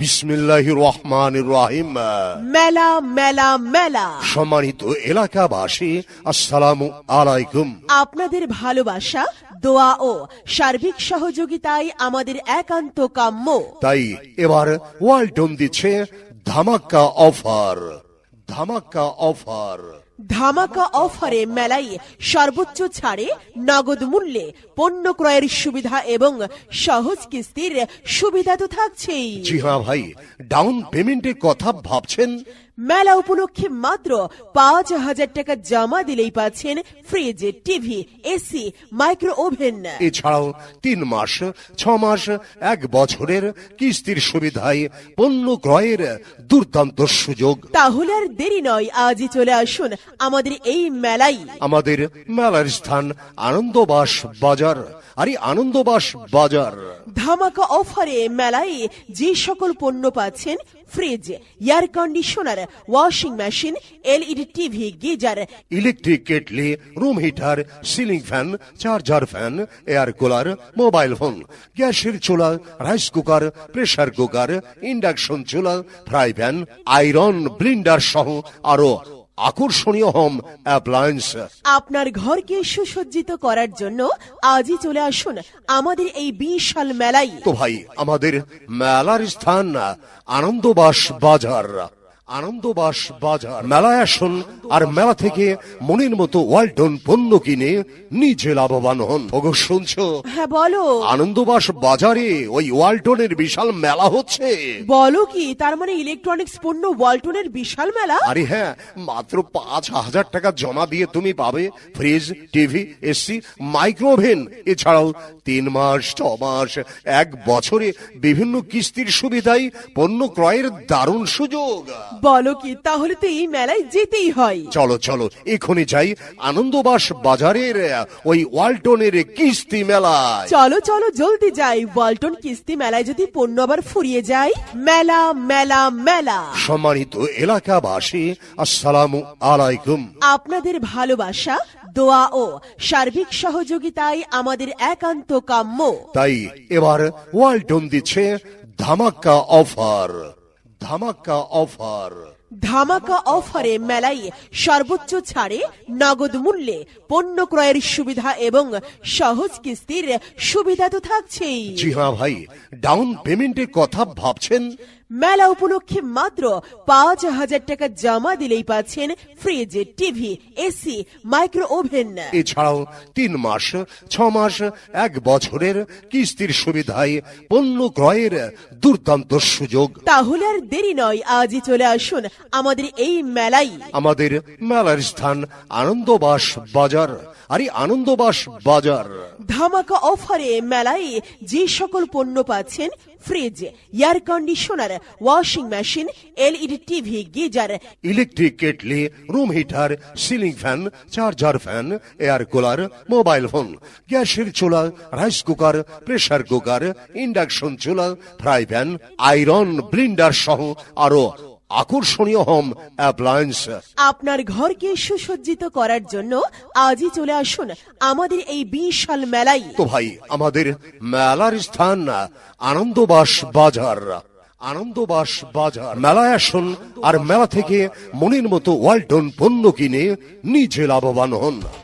বিসমিল্লাহ রহমান রাহিম মেলা মেলা মেলা। সম্মানিত এলাকাবাসী আসসালামু আলাইকুম। আপনাদের ভালোবাসা দোয়া ও সার্বিক সহযোগিতায় আমাদের একান্ত কাম্য। তাই এবার ওয়ালটন দিচ্ছে ধামাক্কা অফার। ধামাক্কা অফার। ধামাকা অফারে মেলাই সর্বোচ্চ ছাড়ে, নগদ মূল্যে পণ্য ক্রয়ের সুবিধা এবং সহজ কিস্তির সুবিধা তো থাকছেই। জি হ্যাঁ ভাই ডাউন পেমেন্টের কথা ভাবছেন? মেলা উপলক্ষে মাত্র পাঁচ হাজার টাকা জমা দিলেই পাচ্ছেন fridge TV AC micro oven এছাড়াও তিন মাস ছ মাস এক বছরের কিস্তির সুবিধায় পণ্য ক্রয়ের দুর্দান্ত সুযোগ। তাহলে আর দেরি নয় আজই চলে আসুন আমাদের এই মেলায়। আমাদের মেলার স্থান আনন্দবাস বাজার আরে আনন্দবাস বাজার। ধামাকা অফারে মেলায় যে সকল পণ্য পাচ্ছেন fridge air conditioner washing machine LED TV geyser electric kettle room heater ceiling fan charger fan air cooler mobile phone গ্যাসের চুলা rice cooker pressure cooker induction চুলা ফ্রাই প্যান আয়রন ব্লিন্ডার সহ আরও আকর্ষণীয় হোম অ্যাপ্লায়েন্স আপনার ঘরকে সুসজ্জিত করার জন্য আজই চলে আসুন আমাদের এই বিশাল মেলায়। তো ভাই আমাদের মেলার স্থান আনন্দবাস বাজার। আনন্দবাস বাজার। মেলায় আসুন আর মেলা থেকে মনের মতো ওয়ালটন পণ্য কিনে নিজে লাভবান হন। ওগো শুনছো? হ্যাঁ বলো। আনন্দবাস বাজারে ওই ওয়ালটনের বিশাল মেলা হচ্ছে। বলো কি তার মানে ইলেকট্রনিক্স পণ্য ওয়ালটনের বিশাল মেলা? আরে হ্যাঁ মাত্র পাঁচ হাজার টাকা জমা দিয়ে তুমি পাবে ফ্রিজ টিভি এসি মাইক্রোওভেন এছাড়াও তিন মাস ছ মাস এক বছরে বিভিন্ন কিস্তির সুবিধায় পণ্য ক্রয়ের দারুণ সুযোগ। বলো কি তাহলে তো এই মেলায় যেতেই হয়। চলো চলো এখনই যাই আনন্দবাস বাজারের ওই ওয়ালটনের কিস্তি মেলায়। চলো চলো জলদি যাই। ওয়ালটন কিস্তি মেলায় যদি পণ্য আবার ফুরিয়ে যায় মেলা মেলা মেলা। সম্মানিত এলাকাবাসী আসসালামু আলাইকুম। আপনাদের ভালোবাসা দোয়া ও সার্বিক সহযোগিতায় আমাদের একান্ত কাম্য। তাই এবার ওয়ালটন দিচ্ছে ধামাক্কা অফার। ধামাক্কা অফার ধামাকা অফারে মেলায় সর্বোচ্চ ছাড়ে নগদ মূল্যে পণ্য ক্রয়ের সুবিধা এবং সহজ কিস্তির সুবিধা তো থাকছেই। জি হ্যাঁ ভাই ডাউন পেমেন্টের কথা ভাবছেন? মেলা উপলক্ষে মাত্র পাঁচ হাজার টাকা জমা দিলেই পাচ্ছেন fridge TV AC micro oven এছাড়াও তিন মাস ছ মাস এক বছরের কিস্তির সুবিধায় পণ্য ক্রয়ের দুর্দান্ত সুযোগ। তাহলে আর দেরি নয় আজই চলে আসুন আমাদের এই মেলাই আমাদের মেলার স্থান আনন্দবাস বাজার। আরে আনন্দবাস বাজার। ধামাকা অফারে মেলায় যে সকল পণ্য পাচ্ছেন fridge air conditioner washing machine LED TV geyser. Electric kettle room heater ceiling fan charger fan air cooler mobile phone গ্যাসের চুলা rice cooker pressure cooker induction চুলা ফ্রাই প্যান আয়রন ব্লিন্ডার সহ আরও আকর্ষণীয় হোম অ্যাপ্লায়েন্স আপনার ঘরকে সুসজ্জিত করার জন্য আজই চলে আসুন আমাদের এই বিশাল মেলায়। তো ভাই আমাদের মেলার স্থান আনন্দবাস বাজার। আনন্দবাস বাজার। মেলায় আসুন আর মেলা থেকে মনের মতো ওয়ালটন পণ্য কিনে নিজে লাভবান হন।